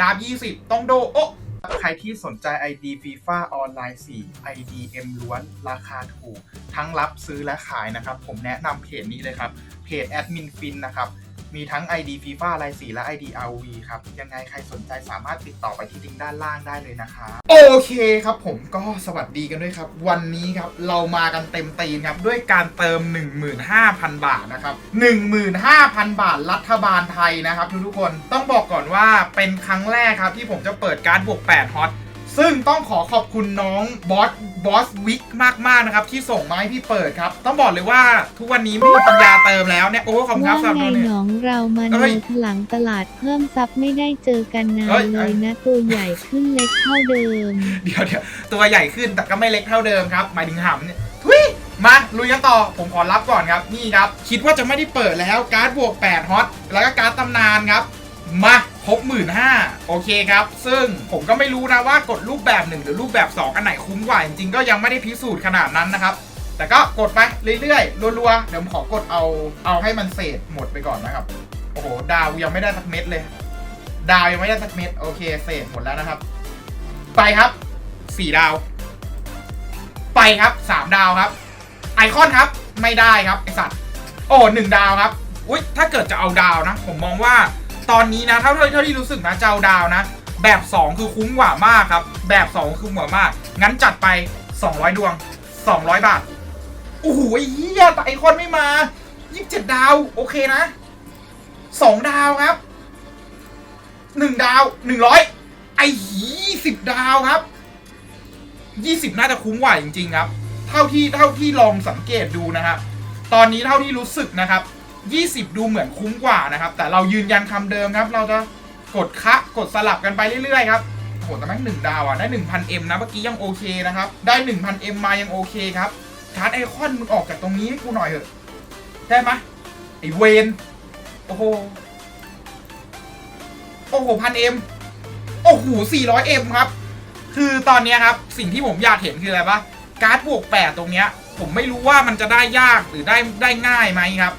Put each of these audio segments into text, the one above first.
ดาบ20ต้องโดโอะใครที่สนใจ ID FIFA ออนไลน์ 4 IDM ล้วน ราคาถูก ทั้งรับซื้อและขายนะครับ ผมแนะนำเพจนี้เลยครับ เพจแอดมินฟินนะครับ มีทั้ง ID FIFA รายสีและ ID RV ครับ ยังไงใครสนใจสามารถติดต่อไปที่ลิงก์ด้านล่างได้เลยนะคะ โอเคครับผมก็สวัสดีกันด้วยครับ วันนี้ครับเรามากันเต็มตีนครับ ด้วยการเติม 15,000 บาทนะครับ15,000 บาทรัฐบาลไทยนะครับทุกๆคนต้องบอกก่อนว่าเป็นครั้งแรกครับที่ผมจะเปิดการบวก8ฮอต ซึ่งต้องขอขอบคุณน้องบอสบอสวิกมาก ๆ นะครับ ที่ส่งมาให้พี่เปิดครับ ต้องบอกเลยว่าทุกวันนี้ไม่มีปัญญาเติมแล้วเนี่ย โอ้ขอบคุณครับว่าสำหรับไงโดเนท หนองเรามาเอ้โนยถลังตลาดเพิ่มซับไม่ได้เจอกันนาเอ้นยเลยนะ ตัวใหญ่ขึ้นเล็กเท่าเดิม เดี๋ยวเดี๋ยวตัวใหญ่ขึ้นแต่ก็ไม่เล็กเท่าเดิมครับ หมายถึงหำเนี่ยทุยมาลุยกันต่อผมขอรับก่อนครับ นี่ครับ คิดว่าจะไม่ได้เปิดแล้วการ์ดบวก 8 ฮอต แล้วก็การ์ดตำนานครับ มา ครบหมื่นห้าโอเคครับ ซึ่งผมก็ไม่รู้นะว่ากดรูปแบบหนึ่งหรือรูปแบบ 2 อันไหนคุ้มกว่า จริงๆก็ยังไม่ได้พิสูจน์ขนาดนั้นนะครับ แต่ก็กดไปเรื่อยๆรัวๆ เดี๋ยวผมขอกดเอาเอาให้มันเศษหมดไปก่อนนะครับ โอ้โห ดาวยังไม่ได้สักเม็ดเลย ดาวยังไม่ได้สักเม็ดโอเคเศษหมดแล้วนะครับ ไปครับสี่ดาว ไปครับสามดาวครับ ไอคอนครับไม่ได้ครับไอสัตว์โอ้หนึ่งดาวครับอุ้ยถ้าเกิดจะเอาดาวนะ ผมมองว่า ตอนนี้นะเท่าเท่าเท่าที่รู้สึกนะเจะเอาดาวนะ แบบ 2 คือคุ้มกว่ามากครับ แบบ2คือคุ้มกว่ามาก งั้นจัดไป 200 ดวง 200 บาทโอ้โหไอ้เหี้ยแต่ไอคอนไม่มา27ดาว โอเคนะ 2 ดาวครับ1ดาว 100 ไอ้ยี่สิบดาวครับ 20 น่าจะคุ้มกว่าจริง ๆ ครับ เท่าที่เท่าที่ลองสังเกตดูนะครับตอนนี้เท่าที่รู้สึกนะครับ 20 ดูเหมือนคุ้มกว่านะครับ แต่เรายืนยันคำเดิมครับ เราจะกดคะกดสลับกันไปเรื่อยๆครับโอ้โหแต่แม่งหนึ่งดาวอะได้ 1,000M นะเมื่อกี้ยังโอเคนะครับ ได้ 1,000M มายังโอเคครับชาร์จไอคอนมึงออกจากตรงนี้ให้กูหน่อยเถอะได้ไหมไอเวนโอ้โหโอ้โหพันเอ็มโอ้โหสี่ร้อยเอ็มครับ คือตอนนี้ครับ สิ่งที่ผมอยากเห็นคืออะไรปะการ์ดบวกแปดตรงเนี้ย ผมไม่รู้ว่ามันจะได้ยากหรือได้ได้ง่ายไหมครับ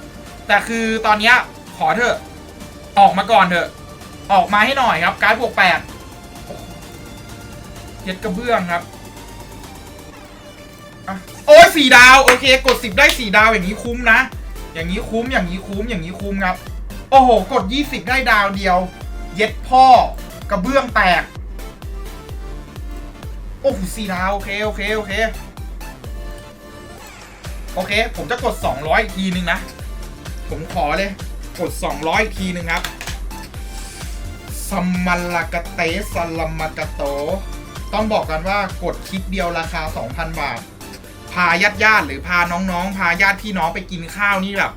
แต่คือตอนนี้ขอเถอะ ออกมาก่อนเถอะ ออกมาให้หน่อยครับ การบวกแปดเย็ดกระเบื้องครับอโอ้ยสี่ดาว โอเค กดสิบได้สี่ดาวอย่างนี้คุ้มนะ อย่างนี้คุ้มอย่างนี้คุ้มอย่างนี้คุ้มครับ โอ้โห กดยี่สิบได้ดาวเดียว เย็ดพ่อกระเบื้องแตก โอ้โหสี่ดาว โอเค โอเค โอเค โอเค ผมจะกด200อีกทีนึงนะ ผมขอเลย กด 200 อีกทีนึงครับซัมมาลากเตสลัมมากาโต ต้องบอกกันว่ากดคลิกเดียวราคา 2,000 บาท พาญาติญาติหรือพาน้องๆ พาญาติพี่น้องไปกินข้าวนี่แบบ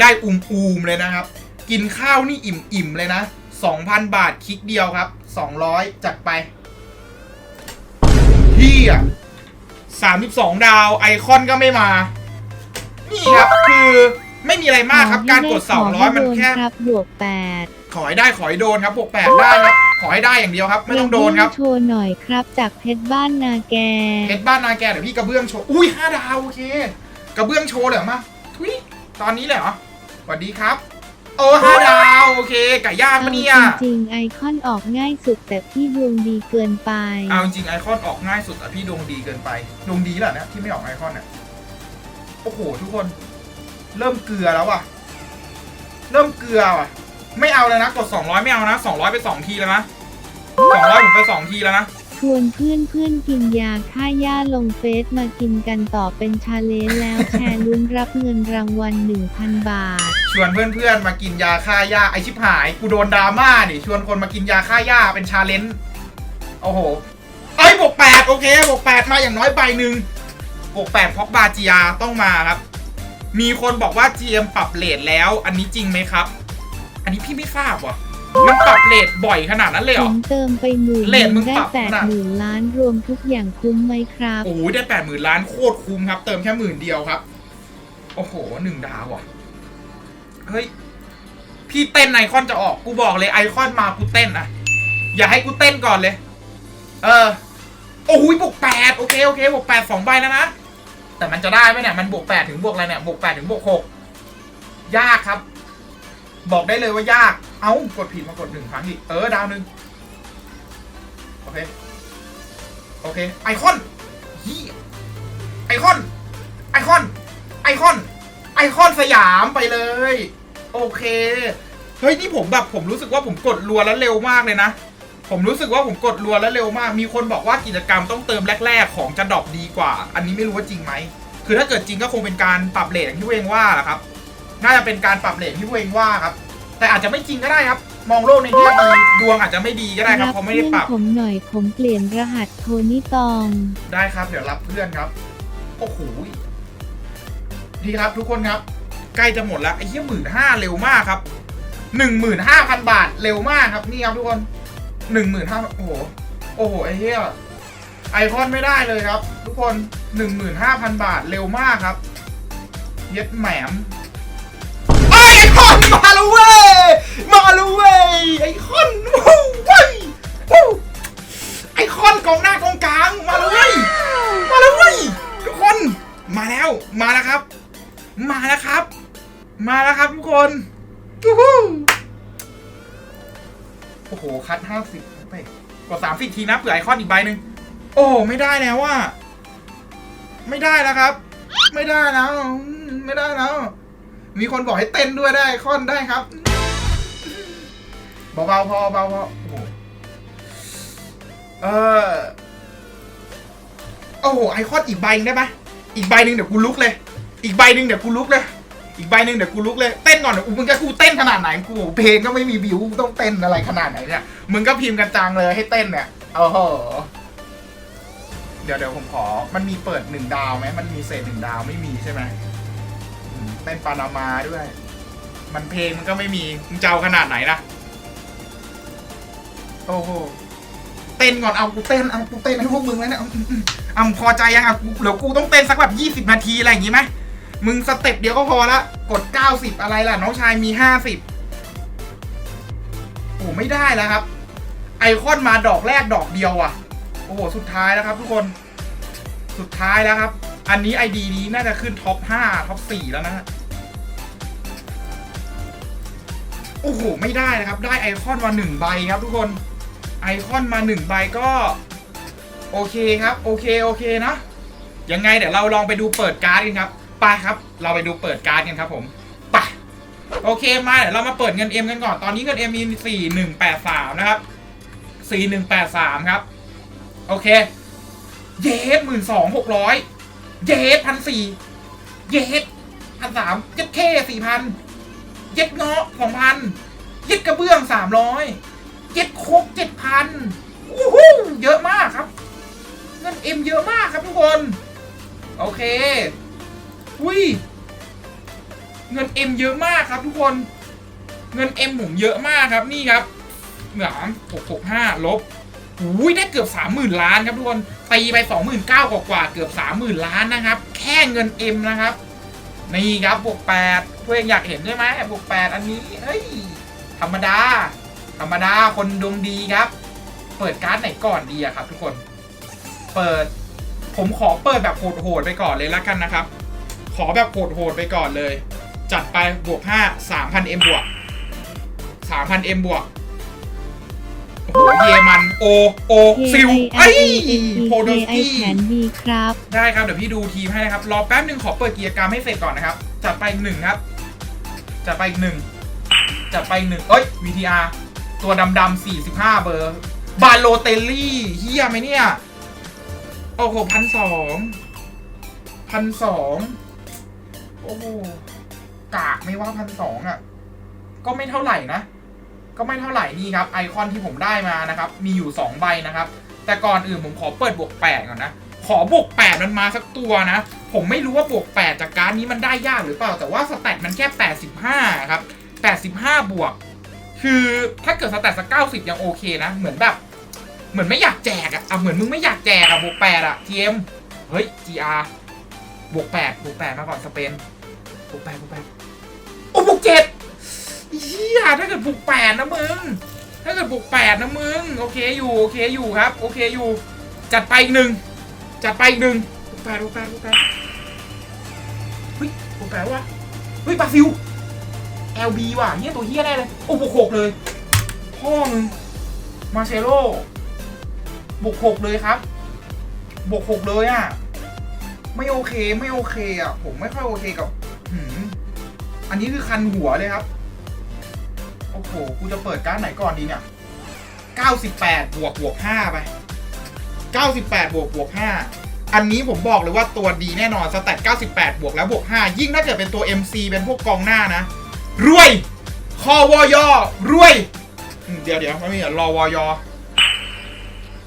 ได้อุ่มๆเลยนะครับ กินข้าวนี่อิ่มๆเลยนะ 2,000 บาทคลิกเดียวครับ 200 จัดไปเฮีย32 ดาวไอคอนก็ไม่มา นี่ครับคือ ไม่มีอะไรมากครับ การกด200มันแค่ครับบวกแปดขอให้ได้ขอให้โดนครับบวก8ได้ครับขอให้ได้อย่างเดียวครับ ไม่ต้องโดนครับโชว์หน่อยครับจากเพชรบ้านนาแกเพชรบ้านนาแกเดี๋ยวพี่กระเบื้องโชว์อุ้ยห้าดาวโอเคกระเบื้องโชว์เลยเหรอมาทุยตอนนี้เลยเหรอสวัสดีครับโอ้ห้าดาวโอเคไก่ย่างปะเนี่ยเอาจริงๆไอคอนออกง่ายสุดแต่พี่ดวงดีเกินไปเอาจริงๆไอคอนออกง่ายสุดแต่พี่ดวงดีเกินไปดวงดีแหละนะที่ไม่ออกไอคอนเนี่ยโอ้โหทุกคน เริ่มเกลือแล้วว่ะ เริ่มเกลือว่ะ ไม่เอาเลยนะกด200 ไม่เอานะ200 ไป 2 ทีแล้วนะ200 ผมไป 2 ทีแล้วนะ ชวนเพื่อนเพื่อนๆกินยาฆ่าหญ้าลงเฟซมากินกันต่อเป็นชาเลนจ์แล้วแชร์ลุ้นรับเงินรางวัล 1,000 บาท ชวนเพื่อนๆมากินยาฆ่าหญ้าไอชิบหายกูโดนดราม่าดิชวนคนมากินยาฆ่าหญ้าเป็นชาเลนจ์โอ้โหเอ้ยบวกแปดโอเคบวกแปดมาอย่างน้อยใบหนึ่งบวกแปดพอกบาจียาต้องมาครับ มีคนบอกว่า GM ปรับเลทแล้ว อันนี้จริงไหมครับ อันนี้พี่ไม่ทราบว่ะ มันปรับเลทบ่อยขนาดนั้นเลยเหผรอมเติมไปหมื่นเลทมึงได้ปรับแปดน่ะหมื่นล้านรวมทุกอย่างคุ้มไหมครับ โอ้ยได้แปดหมื่นล้านโคตรคุ้มครับ เติมแค่หมื่นเดียวครับ โอ้โหหนึ่งดาวอะ เฮ้ย พี่เต้นไอคอนจะออก กูบอกเลยไอคอนมากูเต้นอะอย่าให้กูเต้นก่อนเลย เออ โอ้ยบวกแปดโอเค โอเคบวกแปดสองใบแล้วนะ แต่มันจะได้ไหมเนี่ยมันบวกแปดถึงบวกอะไรเนี่ยบวกแปดถึงบวกหกยากครับ บอกได้เลยว่ายาก เอ้ากดผิดมากดหนึ่งครั้งอีกเออดาวหนึ่งเคโอเคไอคอนเฮีไอคอนไอคอนไอคอนไอคอนสยามไปเลย โอเค เฮ้ย นี่ผมแบบผมรู้สึกว่าผมกดรัวแล้วเร็วมากเลยนะ ผมรู้สึกว่าผมกดรัวแล้วเร็วมาก มีคนบอกว่ากิจกรรมต้องเติมแรก ๆ ของจะดรอปดีกว่า อันนี้ไม่รู้ว่าจริงไหม คือถ้าเกิดจริงก็คงเป็นการปรับเลทอย่างที่เวงว่าแหละครับ น่าจะเป็นการปรับเลทที่เวงว่าครับ แต่อาจจะไม่จริงก็ได้ครับ มองโลกในแง่ดีดวงอาจจะไม่ดีก็ได้ครับเพราะไม่ได้เพื่อนปรับผมหน่อยผมเปลี่ยนรหัสโทนี่ตอง ได้ครับเดี๋ยวรับเพื่อนครับ โอ้โห ดีครับทุกคนครับ ใกล้จะหมดแล้วไอ้เหี้ยหมื่นห้าเร็วมากครับหนึ่งหมื่นห้าพันบาทเร็วมากครับนี่ครับทุกคน หนึ่งหมื่นห้าโอ้โห โอ้โห ไอ้เหี้ย ไอคอนไม่ได้เลยครับ ทุกคนหนึ่งหมื่นห้าพันบาทเร็วมากครับ เย็ดแหมมไอคอนมาแล้วเว้ย มาแล้วเว้ย ไอคอนวู้วู้ไอคอนกองหน้ากองกลาง มาเลยมาเลยทุกคน มาแล้ว มาแล้วครับ มาแล้วครับ มาแล้วครับทุกคนทูฮู้โอ้โห คัดห้าสิบไปกดสามสิบทีนะเผื่อไอคอนอีกใบหนึ่งโอ้ไม่ได้แล้วว่า ไม่ได้แล้วครับ ไม่ได้แล้ว ไม่ได้แล้ว มีคนบอกให้เต้นด้วยได้ไอคอนได้ครับเบาๆพอเบาๆพอโอ้โหเออโอ้โหไอคอนอีกใบหนึงได้ไหมอีกใบหนึ่งเดี๋ยวกูลุกเลย อีกใบหนึ่งเดี๋ยวกูลุกเลย อีกใบหนึ่งเดี๋ยวกูลุกเลยเต้นก่อนเดี๋ยวมึงจะกูเต้นขนาดไหนกูเพลงก็ไม่มีบิวต้องเต้นอะไรขนาดไหนเนี่ยมึงก็พิมพ์กันจังเลยให้เต้นเนี่ยโอ้โหเดี๋ยวเดี๋ยวผมขอ มันมีเปิดหนึ่งดาวไหมมันมีเศษหนึ่งดาวไม่มีใช่ไหมเต้นปานามาด้วย มันเพลงมันก็ไม่มีมึงจะเอาขนาดไหนนะโอ้โหเต้นก่อนเอากูเต้นเอากูเต้นให้พวกมึงแล้วเนี่ยอาอืมอืมเอาพอใจยังอากูเดี๋ยวกูต้องเต้นสักแบบยี่สิบนาทีอะไรอย่างงี้ไหม มึงสเต็ปเดียวก็พอละ กดเก้าสิบอะไรล่ะ น้องชายมีห้าสิบโอ้ไม่ได้แล้วครับ ไอคอนมาดอกแรกดอกเดียวอะ โอ้โห สุดท้ายแล้วครับทุกคน สุดท้ายแล้วครับ อันนี้ไอดีนี้น่าจะขึ้นท็อปห้าท็อปสี่แล้วนะฮะโอ้โห ไม่ได้นะครับ ได้ไอคอนมาหนึ่งใบครับทุกคน ไอคอนมาหนึ่งใบก็ โอเคครับ โอเค โอเคนะยังไงเดี๋ยวเราลองไปดูเปิดการ์ดกันครับ ไปครับ เราไปดูเปิดการ์ดกันครับผมไปโอเคมาเดี๋ยวเรามาเปิดเงินเอ็มกันก่อน ตอนนี้เงินเอ็มมีสี่หนึ่งแปดสามนะครับสี่หนึ่งแปดสามครับ โอเค เยสหมื่นสองหกร้อยเยสพันสี่เยสพันสามเย็ดเคสี่พันเย็ดเงาะสองพันเย็ดกระเบื้องสามร้อยเจ็ดโคกเจ็ดพันโอ้โหเยอะมากครับ เงินเอ็มเยอะมากครับทุกคน โอเค อุ้ย เงินเอ็มเยอะมากครับทุกคน เงินเอ็มผมเยอะมากครับนี่ครับเหมือนหกหกห้าลบอุ้ยได้เกือบสามหมื่นล้านครับทุกคน ตีไปสองหมื่นเก้ากว่าเกือบสามหมื่นล้านนะครับ แค่เงินเอ็มนะครับ นี่ครับบวกแปดเพื่อนอยากเห็นใช่ไหมบวกแปดอันนี้เฮ้ย ธรรมดา ธรรมดา คนดวงดีครับ เปิดการ์ดไหนก่อนดีอะครับ ทุกคน เปิด ผมขอเปิดแบบโหดๆไปก่อนเลยละกันนะครับ ขอแบบโหดๆไปก่อนเลย จัดไปบวก 5 3,000 M บวก 3,000 M บวก โอ้โหเยมัน โอ โอ ซิล K ไอ้ I N E โพโด K ส I กี้แขนดีครับ ได้ครับ เดี๋ยวพี่ดูทีมให้นะครับ รอแป๊บหนึ่งขอเปิดกิจกรรมให้เสร็จก่อนนะครับ จัดไปอีกหนึ่งครับ จัดไปอีกหนึ่งจัดไปอีกหนึ่งเอ้ย VTR ตัวดำๆสี่สิบห้าเบอร์ บาโลเตลลี่เฮียไหมเนี่ย โอ้โหพันสองพันสอง โอ้โหกากไม่ว่าพันสองอะ ก็ไม่เท่าไหร่นะ ก็ไม่เท่าไหร่นี่ครับ ไอคอนที่ผมได้มานะครับ มีอยู่สองใบนะครับ แต่ก่อนอื่นผมขอเปิดบวกแปดก่อนนะ ขอบวกแปดมันมาสักตัวนะ ผมไม่รู้ว่าบวกแปดจากการนี้มันได้ยากหรือเปล่า แต่ว่าสแตทมันแค่แปดสิบห้าครับแปดสิบห้าบวก คือถ้าเกิดสแตทสักเก้าสิบยังโอเคนะ เหมือนแบบ เหมือนไม่อยากแจกอะอะ เหมือนมึงไม่อยากแจกอะบวกแปดอะทีเอ็มเฮ้ย GR บวกแปดบวกแปดมาก่อนสเปน บวกแปดบวกแปดโอ้บวกเจ็ดเฮียถ้าเกิดบวกแปดนะมึง ถ้าเกิดบวกแปดนะมึง โอเคอยู่ โอเคอยู่ครับ โอเคอยู่ จัดไปอีกหนึ่ง จัดไปอีกหนึ่งบวกแปดบวกแปดบวกแปดเฮ้ยบวกแปดวะเฮ้ยบราซิล LB ว่ะเฮียตัวเฮียแน่เลย โอ้บวกหกเลย พ่อมึง มาเชโลบวกหกเลยครับ บวกหกเลยอะ ไม่โอเค ไม่โอเคอะ ผมไม่ค่อยโอเคกับ อันนี้คือคันหัวเลยครับ โอ้โห กูจะเปิดการ์ดไหนก่อนดีเนี่ย 98 บวกบวก5ไป 98 บวกบวก5อันนี้ผมบอกเลยว่าตัวดีแน่นอนสแตท98 บวกแล้วบวก5ยิ่งถ้าเกิดเป็นตัว MC เป็นพวกกองหน้านะ รวย คอวอยอรวย เดี๋ยวเดี๋ยวไม่มีอะรอวอยอ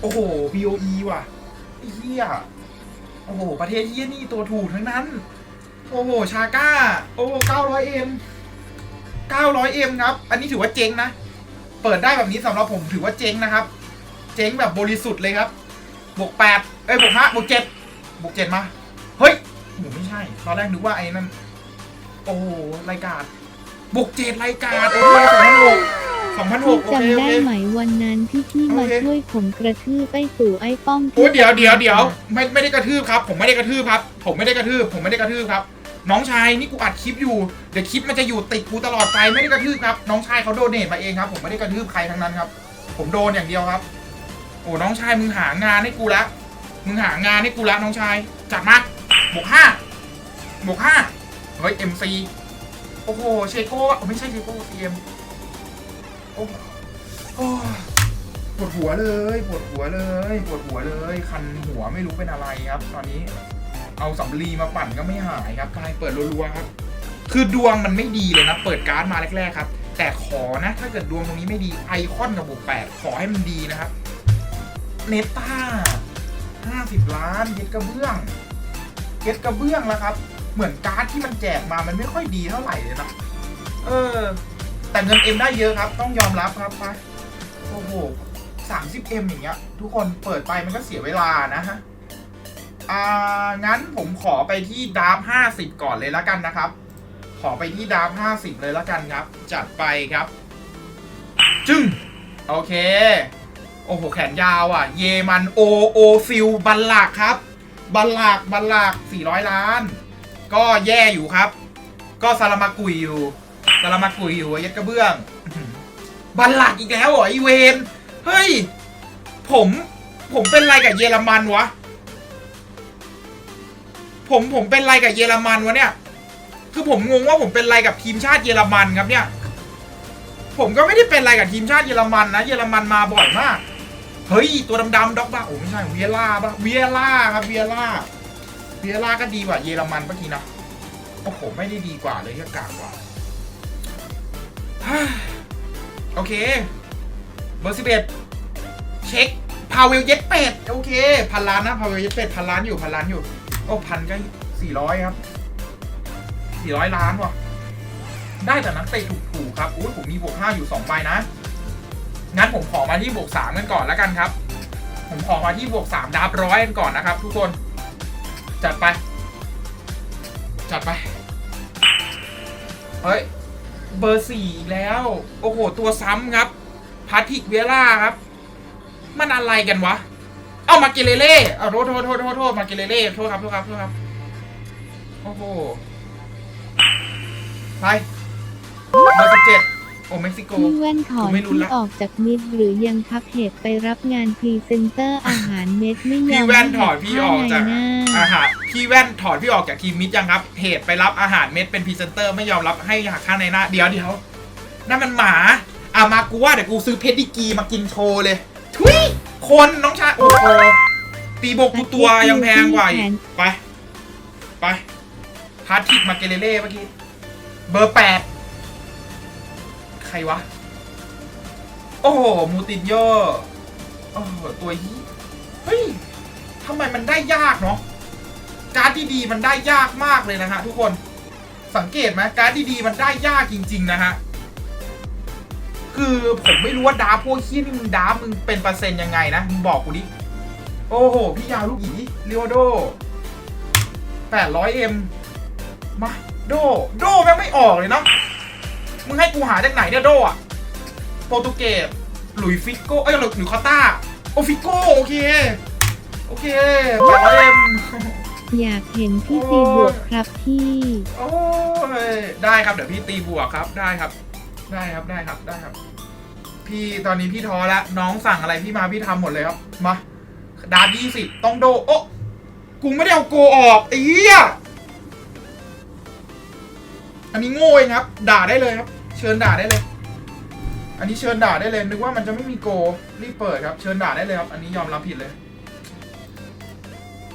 โอ้โห BOE ว่ะเหี้ยโอ้โห ประเทศเหี้ยนี่ตัวถูกทั้งนั้น โอ้โห ชาก้า โอ้โห 900M 900M ครับ อันนี้ถือว่าเจ๊งนะ เปิดได้แบบนี้สำหรับผมถือว่าเจ๊งนะครับ เจ๊งแบบบริสุทธิ์เลยครับ บวกแปดเอ้ย บวกห้าบวกเจ็ดบวกเจ็ดมา เฮ้ยโอ้โหไม่ใช่ ตอนแรกนึกว่าไอ้นั่น โอ้โห รายการบวกเจ็ดรายการโอ้โหสองพันหกสองพันหกโอเคพี่จำโอได้เค ไหมวันนั้นที่พี่มาโอเค ช่วยผมกระทืบไอ้ตู่ไอ้ป้องที่โอ้ยเดี๋ยวเดี๋ยวเดี๋ยวไม่ไม่ได้กระทืบครับ ผมไม่ได้กระทืบครับ ผมไม่ได้กระทืบ ผมไม่ได้กระทืบครับ น้องชายนี่กูอัดคลิปอยู่เดี๋ยวคลิปมันจะอยู่ติดกูตลอดไปไม่ได้กระทืบครับ น้องชายเขาโดเนทมาเองครับ ผมไม่ได้กระทืบใครทั้งนั้นครับ ผมโดนอย่างเดียวครับ โอ้น้องชายมึงหางานให้กูละมึงหางานให้กูละน้องชายจัดมาบวกห้าบวกห้าเฮ้ยเอ็มซีโอ้โหเชโก้อะไม่ใช่เชโก้ซีเอ็มโอ้โอ้ปวดหัวเลยปวดหัวเลยปวดหัวเลย คันหัวไม่รู้เป็นอะไรครับ ตอนนี้ เอาสำลีมาปั่นก็ไม่หายครับกลายเปิดรัวๆครับ คือดวงมันไม่ดีเลยนะ เปิดการ์ดมาแรกๆครับ แต่ขอนะ ถ้าเกิดดวงตรงนี้ไม่ดีไอคอนกับบวกแปดขอให้มันดีนะครับ เนต้าห้าสิบล้านเย็ดกระเบื้องเย็ดกระเบื้องแล้วครับ เหมือนการ์ดที่มันแจกมามันไม่ค่อยดีเท่าไหร่เลยนะเออ แต่เงินเอ็มได้เยอะครับ ต้องยอมรับครับไปโอ้โหสามสิบเอ็มอย่างเงี้ยทุกคนเปิดไปมันก็เสียเวลานะฮะ อ่างั้นผมขอไปที่ดาร์ฟห้าสิบก่อนเลยล้วกันนะครับ ขอไปที่ดาร์ฟห้าสิบเลยล้วกันครับ จัดไปครับ จึ้งโอเค โอ้โห แขนยาวอะ เยมันโอโอฟิลบัลลักครับ บัลลักบัลลักสี่ร้อยล้าน ก็แย่อยู่ครับ ก็ซาลามากุยอยู่ซาลามากุยอยู่ย็ดกระเบื้อง บัลลักอีกแล้วเหรอไอเวนเฮ้ย ผมผมเป็นอะไรกับเยอรมันวะ ผมผมเป็นไรกับเยอรมันวะเนี่ย คือผมงงว่าผมเป็นไรกับทีมชาติเยอรมันครับเนี่ย ผมก็ไม่ได้เป็นไรกับทีมชาติเยอรมันนะ เยอรมันมาบ่อยมาก เฮ้ย ตัวดำๆด็อกบ้าโอ้ไม่ใช่เวียล่าปะเวียล่าครับเวียล่าเวียล่าก็ดีกว่าเยอรมันเมื่อกี้นะโอ้โหไม่ได้ดีกว่าเลยแค่กากกว่าโอเค เบอร์สิบเอ็ดเช็คพาวเวลเย็ดเป็ด โอเค พันล้านนะ พาวเวลเย็ดเป็ด พันล้านอยู่ พันล้านอยู่ โอ้พันก็สี่ร้อยครับสี่ร้อยล้านว่ะ ได้แต่นักเตะถูกๆครับอุ้ยผมมีบวกห้าอยู่สองใบนะ งั้นผมขอมาที่บวกสามกันก่อนแล้วกันครับ ผมขอมาที่บวกสามดับร้อยกันก่อนนะครับ ทุกคน จัดไป จัดไป เฮ้ย เบอร์สี่อีกแล้ว โอ้โห ตัวซ้ำครับพาทิกเวล่าครับ มันอะไรกันวะ เอามาเกเลเล่เอาโทษโทษโทษโทษโทษมาเกเลเล่โทษครับโทษครับโทษครับโอ้โหไปเบอร์สิบเจ็ดโอ้เม็กซิโก พี่แว่นถอนกูไม่รู้ที่ละ ออกจากมิดหรือยังพักเหตุไปรับงานพรีเซนเตอร์อาหารเม็ดไม่ยพี่อมแว่นถอดให้พี่ออกจากค่ในหน้าอาหารพี่แว่นถอดพี่ออกจากทีมมิดยังครับเหตุไปรับอาหารเม็ดเป็นพรีเซนเตอร์ไม่ยอมรับให้หักค่าในหน้าเดี๋ยวเดี๋ยวนั่นมันหมาอะมากูว่าเดี๋ยวกูซื้อเพชรดิกีมากินโชว์เลยทุย คนน้องชายโอ้โหตีบกกูตัวยังแพงกว่าอีกไป ไปพาร์ทิกมาเกเรเล่เมื่อกี้ เบอร์แปดใครวะ โอ้โห มูตินโยโอ้โหตัวยี่เฮ้ยทำไมมันได้ยากเนาะการ์ดที่ดีมันได้ยากมากเลยนะฮะทุกคนสังเกตไหมการ์ดที่ดีมันได้ยากจริง ๆ นะฮะ คือผมไม่รู้ว่าดาร์ฟพวกขี้ยนี่มึงดาร์ฟมึงเป็นเปอร์เซ็นต์ยังไงนะ มึงบอกกูดิ โอ้โห พี่ยาวลูกหยีเรียวโด 800M มา โด โดแม่งไม่ออกเลยเนาะมึงให้กูหาจากไหนเนี่ยโดอะโปรตุเกสหลุยฟิโก้ เอ้ยหลุยหลุยคอต้า โอฟิโก้ โอเค โอเค 800M อยากเห็นพี่ตีบวกครับพี่ โอ้ยได้ครับ เดี๋ยวพี่ตีบวกครับได้ครับ ได้ครับได้ครับได้ครับ พี่ตอนนี้พี่ท้อแล้วน้องสั่งอะไรพี่มาพี่ทำหมดเลยครับมาดาบยี่สิบต้องโดโอ้กูไม่ได้เอาโกออกไอ้เหี้ยอันนี้โง่เองครับ ด่าได้เลยครับ เชิญด่าได้เลย อันนี้เชิญด่าได้เลยนึกว่ามันจะไม่มีโกรีบเปิดครับ เชิญด่าได้เลยครับ อันนี้ยอมรับผิดเลย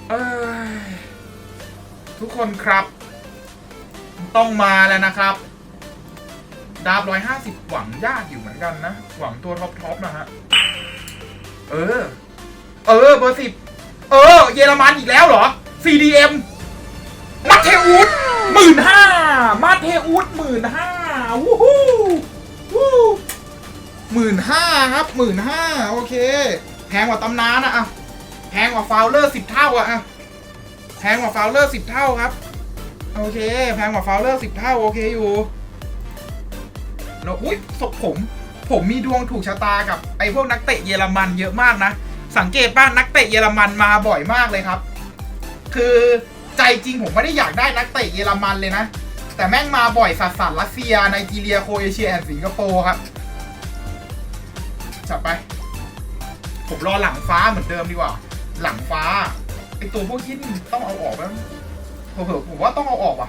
เอ้ยทุกคนครับ ต้องมาแล้วนะครับ ดาบร้อยห้าสิบหวังยากอยู่เหมือนกันนะ หวังตัวท็อปท็อปนะฮะ เออ เออ เบอร์สิบ เออ เยอรมันอีกแล้วเหรอ CDM มาเทอุสหมื่นห้ามาเทอุสหมื่นห้าวู้ฮู้วู้หมื่นห้าครับหมื่นห้าโอเค แพงกว่าตำนานอะอะแพงกว่าฟาวเลอร์สิบเท่าอะอะแพงกว่าฟาวเลอร์สิบเท่าครับ โอเค แพงกว่าฟาวเลอร์สิบเท่า โอเคอยู่ แล้วอุ้ยศพผม ผมมีดวงถูกชะตากับไอ้พวกนักเตะเยอรมันเยอะมากนะ สังเกตป่ะนักเตะเยอรมันมาบ่อยมากเลยครับ คือใจจริงผมไม่ได้อยากได้นักเตะเยอรมันเลยนะ แต่แม่งมาบ่อยสัสสัสรัสเซียไนจีเรียโคเอเชียแอนสิงคโปร์ครับจับไป ผมรอหลังฟ้าเหมือนเดิมดีกว่า หลังฟ้าไอตัวพวกที่นี่ต้องเอาออกแล้วเผลอผมว่าต้องเอาออกว่ะ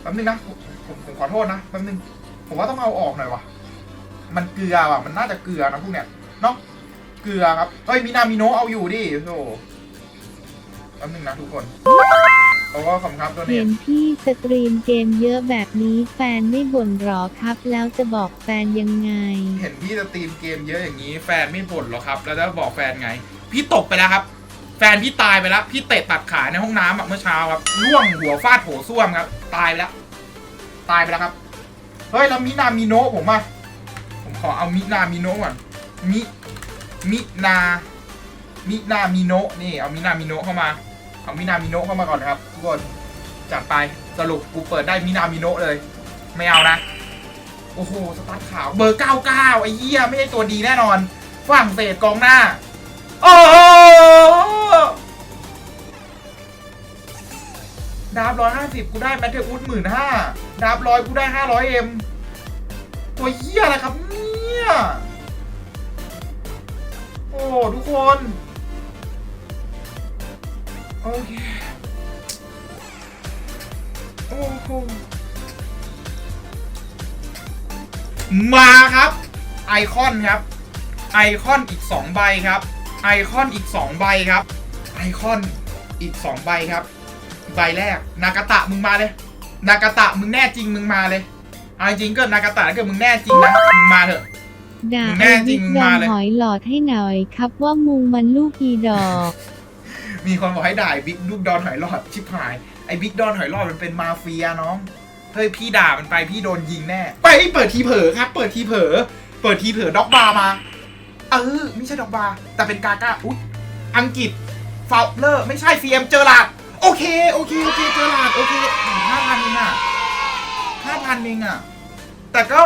แป๊บนึงนะผมผมขอโทษนะแป๊บนึง ผมว่าต้องเอาออกหน่อยว่ะมันเกลือว่ะมันน่าจะเกลือนะพวกเนี้ยเนาะเกลือครับเฮ้ยมินามิโนะเอาอยู่ดิโธ่แป๊บนึงนะทุกคนโอ้ขอบคุณครับตัวนี้เห็นพี่สตรีมเกมเยอะแบบนี้แฟนไม่บ่นหรอครับ แล้วจะบอกแฟนยังไง เห็นพี่สตรีมเกมเยอะอย่างนี้ แฟนไม่บ่นหรอกครับ แล้วจะบอกแฟนไง พี่ตกไปแล้วครับ แฟนพี่ตายไปแล้ว พี่เตะตัดขาในห้องน้ำอะเมื่อเช้าครับล่วงหัวฟาดโถส้วมครับ ตายไปแล้ว ตายไปแล้วครับ เฮ้ยแล้วมินามิโนะผมอะผมขอเอามินามิโนะก่อนมิมินามินามิโนะนี่เอามินามิโนะเข้ามา เอามินามิโนะเข้ามาก่อนครับทุกคนจัดไปสรุปกูเปิดได้มินามิโนะเลย ไม่เอานะ โอ้โหสตาร์ทขาวเบอร์99ไอ้เหี้ยไม่ใช่ตัวดีแน่นอนฝรั่งเศสกองหน้า โอ้โห ดาบร้อยห้าสิบกูได้แมทเทอุสหมื่นห้าดาบร้อยกูได้ห้าร้อยเอ็มตัวเหี้ยอะไรครับเนี่ยโอ้ทุกคน โอเคโอ้โหมาครับ ไอคอนครับ ไอคอนอีก 2 ใบครับ ไอคอนอีก 2 ใบครับ ไอคอนอีก 2 ใบครับ ใบแรก นากาตะมึงมาเลย นากาตะมึงแน่จริงมึงมาเลยเอาจริงๆก็นากาตะถ้าเกิดมึงแน่จริงนะมึงมาเถอะ ด่าแน่ไอ้จริบิ๊งกดอมานเลย หอยหลอดให้หน่อยครับว่ามุงมันลูกอีดอก มีคนบอกให้ด่าบิ๊กลูกดอนหอยหลอดชิบหายไอ้บิ๊กดอนหอยหลอดมันเป็นมาเฟียน้องเฮ้ยพี่ด่ามันไปพี่โดนยิงแน่ ไปเปิดทีเผลอครับ เปิดทีเผลอเปิดทีเผลอด็อกบาร์มา เออไม่ใช่ด็อกบาร์แต่เป็นกาก้าอุ๊ยอังกฤษฟาวเลอร์ไม่ใช่ซีเอ็มเจอร์ลาด โอเค โอเค โอเคเจอร์ลาดโอเคห้าพันเองอะห้าพันเองอะ แต่ก็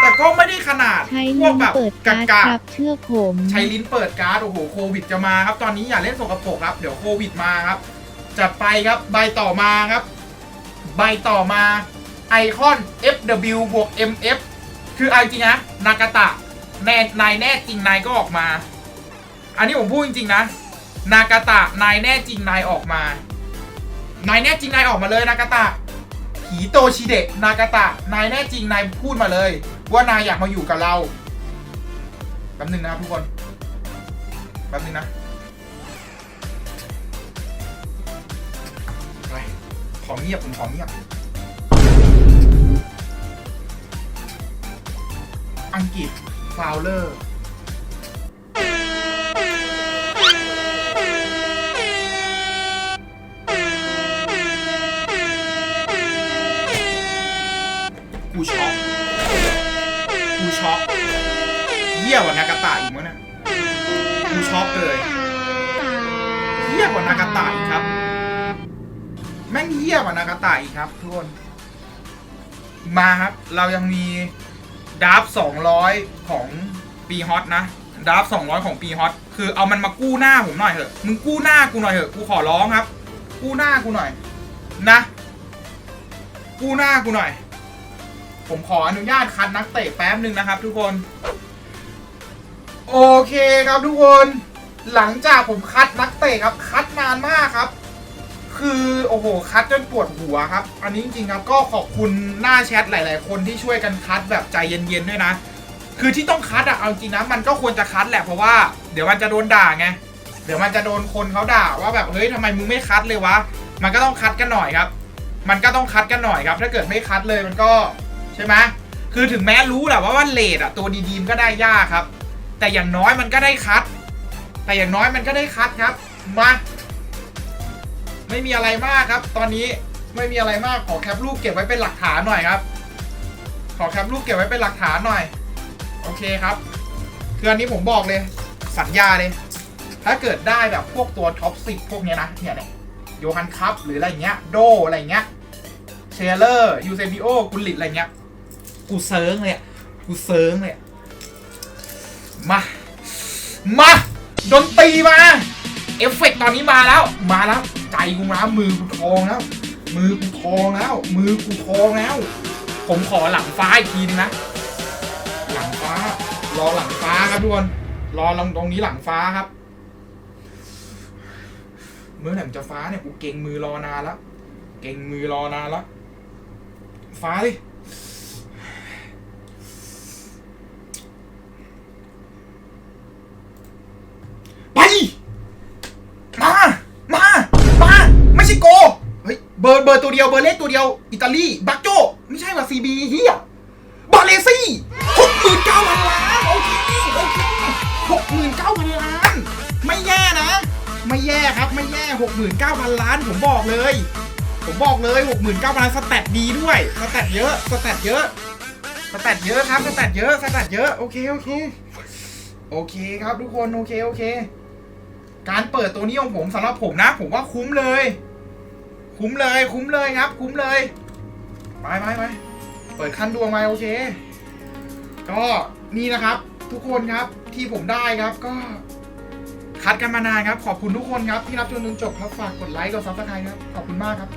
แต่ก็ไม่ได้ขนาดใช้พวลิ้กนแบบเปิดกาการ์ดกาครับเชื่อผมใช้ลิ้นเปิดการ์ดโอ้โหโควิดจะมาครับ ตอนนี้อย่าเล่นสกปรกครับ เดี๋ยวโควิดมาครับจัดไปครับใบต่อมาครับ ใบต่อมาไอคอน FW บวก MF คือเอาจริงนะนากาตะแน่นายแน่จริงนายก็ออกมา อันนี้ผมพูดจริงๆนะ นากาตะนายแน่จริงนายออกมา นายแน่จริงนายออกมาเลยนากาตะผีโตชิเดะนากาตะนายแน่จริงนายพูดมาเลย ว่านายอยากมาอยู่กับเราแป๊บนึงนะครับทุกคนแป๊บนึงนะไปขอเงียบผมขอเงียบ อังกฤษฟาวเลอร์ ช็อกเลยเยี่ยกว่านากาตะอีกครับ แม่งเยี่ยกว่านากาตะอีกครับทุกคน มาครับ เรายังมีดาร์ฟ200ของปีฮอตนะดาร์ฟ200ของปีฮอตคือเอามันมากู้หน้าผมหน่อยเถอะ มึงกู้หน้ากูหน่อยเถอะ กูขอร้องครับ กู้หน้ากูหน่อย นะ กู้หน้ากูหน่อย ผมขออนุญาตคัดนักเตะแป๊บหนึ่งนะครับ ทุกคน โอเคครับทุกคน หลังจากผมคัดนักเตะครับ คัดนานมากครับ คือโอ้โห คัดจนปวดหัวครับ อันนี้จริงๆครับ ก็ขอบคุณหน้าแชทหลาย ๆ คนที่ช่วยกันคัดแบบใจเย็นๆด้วยนะ คือที่ต้องคัดอะเอาจริงนะ มันก็ควรจะคัดแหละเพราะว่าเดี๋ยวมันจะโดนด่าไง เดี๋ยวมันจะโดนคนเขาด่าว่าแบบเฮ้ยทำไมมึงไม่คัดเลยวะ มันก็ต้องคัดกันหน่อยครับ มันก็ต้องคัดกันหน่อยครับ ถ้าเกิดไม่คัดเลยมันก็ใช่ไหมคือถึงแม้รู้แหละว่าว่าเลดอะตัวดีๆมันก็ได้ยากครับ แต่อย่างน้อยมันก็ได้คัด แต่อย่างน้อยมันก็ได้คัดครับ มา ไม่มีอะไรมากครับ ตอนนี้ไม่มีอะไรมากขอแคปรูปเก็บไว้เป็นหลักฐานหน่อยครับ ขอแคปรูปเก็บไว้เป็นหลักฐานหน่อย โอเคครับคืออันนี้ผมบอกเลย สัญญาเลย ถ้าเกิดได้แบบพวกตัวท็อปสิพวกเนี้ยนะเนี่ยเนี่ยโยฮันคัพหรืออะไรเงี้ยโดอะไรเงี้ยเชลเลอร์ยูเซบิโอกุลิตอะไรเงี้ยกูเซิร์งเลยอะกูเซิร์งเลย มา มาดนตรีมา เอฟเฟกต์ตอนนี้มาแล้ว มาแล้ว ใจกูมามือกูทองแล้ว มือกูทองแล้ว มือกูทองแล้ว ผมขอหลังฟ้าอีกทีนึงนะ หลังฟ้า รอหลังฟ้าครับทุกคน รอลงตรงนี้หลังฟ้าครับ เมื่อไหร่มันจะฟ้าเนี่ยกูเก่งมือรอนานแล้ว เก่งมือรอนานแล้ว ฟ้าดิ ไป มา มา มา ไม่ใช่โก เฮ้ย เบอร์ เบอร์ ตัวเดียวเบอร์เลขตัวเดียว อิตาลีบักโจไม่ใช่ว่าซีบีเฮียบาเลซี่หกหมื่นเก้าพันล้านโอเคโอเคหกหมื่นเก้าพันล้าน ไม่แย่นะ ไม่แย่ครับไม่แย่หกหมื่นเก้าพันล้าน ผมบอกเลย ผมบอกเลยหกหมื่นเก้าพันล้านสแตทดีด้วยสแตทเยอะสแตทเยอะสแตทเยอะครับสแตทเยอะสแตทเยอะโอเคโอเคโอเคครับทุกคนโอเคโอเค การเปิดตัวนี้ของผมสำหรับผมนะ ผมว่าคุ้มเลย คุ้มเลยคุ้มเลยครับ คุ้มเลยไปไปไปเปิดคันดวงมาโอเค ก็นี่นะครับ ทุกคนครับที่ผมได้ครับก็ คัดกันมานานครับ ขอบคุณทุกคนครับที่รับชมจนจบครับฝากกดไลค์กดซับสไครต์ครับขอบคุณมากครับ